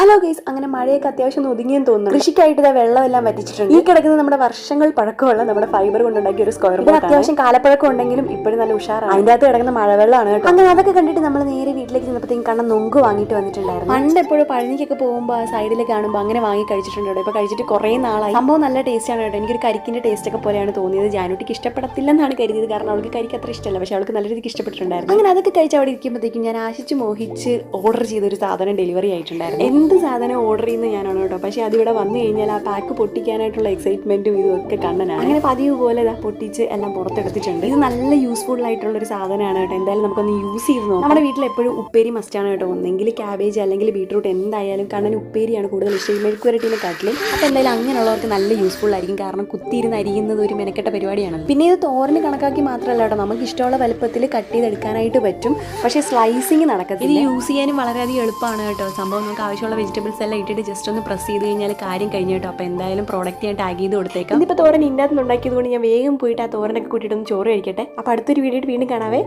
Hello guys അങ്ങനെ മഴയൊക്കെ അത്യാവശ്യം ഒതുങ്ങിയെന്ന് തോന്നുന്നു. കൃഷിക്കായിട്ട് ഇതാ വെള്ളമെല്ലാം വറ്റിച്ചിട്ടുണ്ട്. ഈ കിടക്കുന്നത് നമ്മുടെ വർഷങ്ങൾ പഴക്കമുള്ള നമ്മുടെ ഫൈബർ കൊണ്ടുണ്ടാക്കിയ ഒരു സ്ക്വയർ ബോട്ട് അത്യാവശ്യം കാലപ്പഴക്കം ഉണ്ടെങ്കിലും ഇപ്പോഴും നല്ല ഉഷാറാണ്. അതിന്റെ അകത്ത് കിടക്കുന്ന മഴവെള്ളമാണ് കേട്ടോ. അങ്ങനെ അതൊക്കെ കണ്ടിട്ട് നമ്മൾ നേരെ വീട്ടിലേക്ക് ചെന്നപ്പോഴത്തേക്കും കണ്ണ നൊങ്ക് വാങ്ങിയിട്ട് വന്നിട്ടുണ്ടായിരുന്നു. പണ്ട് എപ്പോഴും പഴനിക്കൊക്കെ പോകുമ്പോൾ ആ സൈഡിൽ കാണുമ്പോൾ അങ്ങനെ വാങ്ങി കഴിച്ചിട്ടുണ്ട് കേട്ടോ. ഇപ്പൊ കഴിച്ചിട്ട് കുറേ നാളായി. സംഭവം നല്ല ടേസ്റ്റ് ആണ് കേട്ടോ. എനിക്കൊരു കരിക്കിന്റെ ടേസ്റ്റ് ഒക്കെ പോലെയാണ് തോന്നിയത്. ജാനുട്ടിക്ക് ഇഷ്ടപ്പെടത്തില്ലെന്നാണ് കരുതിയത്. കാരണം അവൾക്ക് കരിക്ക് അത്ര ഇഷ്ടമല്ല. പക്ഷേ അവൾക്ക് നല്ല രീതിക്ക് ഇഷ്ടപ്പെട്ടിട്ടുണ്ടായിരുന്നു. അങ്ങനെ അതൊക്കെ കഴിച്ച് അവിടെ ഇരിക്കുമ്പോഴത്തേക്കും ഞാൻ ആശിച്ച് മോഹിച്ച് ഓർഡർ ചെയ്ത ഒരു സാധനം ഡെലിവറി ആയിട്ടുണ്ടായിരുന്നു. എന്ത് സാധനം ഓർഡർ ചെയ്യുന്ന ഞാനാണ് കേട്ടോ. പക്ഷെ അതിവിടെ വന്നു കഴിഞ്ഞാൽ ആ പാക്ക് പൊട്ടിക്കാനായിട്ടുള്ള എക്സൈറ്റ്മെന്റും ഇതൊക്കെ ഒക്കെ കണ്ണനാണ്. അങ്ങനെ പതിവ് പോലെ ഇതാ പൊട്ടിച്ച് എല്ലാം പുറത്തെടുത്തിട്ടുണ്ട്. ഇത് നല്ല യൂസ്ഫുൾ ആയിട്ടുള്ള ഒരു സാധനമാണ് കേട്ടോ. എന്തായാലും നമുക്കൊന്ന് യൂസ് ചെയ്ത് നോക്കാം. നമ്മുടെ വീട്ടിൽ എപ്പോഴും ഉപ്പേരി മസ്റ്റാണ് കേട്ടോ. ഒന്നെങ്കിൽ ക്യാബേജ് അല്ലെങ്കിൽ ബീട്രൂട്ട് എന്തായാലും കണ്ണൻ ഉപ്പേരിയാണ് കൂടുതൽ ഇഷ്ടം. ഈ മെഴുക്കുവരട്ടീനെ കാട്ടിലും. അപ്പോൾ എന്തായാലും അങ്ങനെയുള്ളവർക്ക് നല്ല യൂസ്ഫുൾ ആയിരിക്കും. കാരണം കുത്തിയിരുന്ന് അരിയുന്നത് ഒരു മെനക്കെട്ട പരിപാടിയാണ് പിന്നെ ഇത് തോരന് കണക്കാക്കി മാത്രമല്ല കേട്ടോ. നമുക്ക് ഇഷ്ടമുള്ള വലുപ്പത്തിൽ കട്ട് ചെയ്തെടുക്കാനായിട്ട് പറ്റും. പക്ഷേ സ്ലൈസിങ് നടക്കത്തില്ല. ഇത് യൂസ് ചെയ്യാനും വളരെയധികം എളുപ്പമാണ് കേട്ടോ. സംഭവം നമുക്ക് ആവശ്യമുള്ള വെജിറ്റബിൾസ് എല്ലാം ഇട്ടിട്ട് ജസ്റ്റ് ഒന്ന് പ്രസ് ചെയ്ത് കഴിഞ്ഞാൽ കാര്യം കഴിഞ്ഞു കേട്ടോ. അപ്പോൾ എന്തായാലും പ്രോഡക്റ്റ് ഞാൻ ടാഗ് ചെയ്ത് കൊടുത്തേക്കാം. ഇപ്പോൾ തോരൻ ഇന്നത്തെ ഉണ്ടാക്കിയത് കൊണ്ട് ഞാൻ വേഗം പോയിട്ട് ആ തോരനൊക്കെ കൂട്ടിയിട്ടൊന്ന് ചോറ് കഴിക്കട്ടെ. അപ്പോൾ അടുത്തൊരു വീഡിയോ വീണ്ടും കാണാവേ.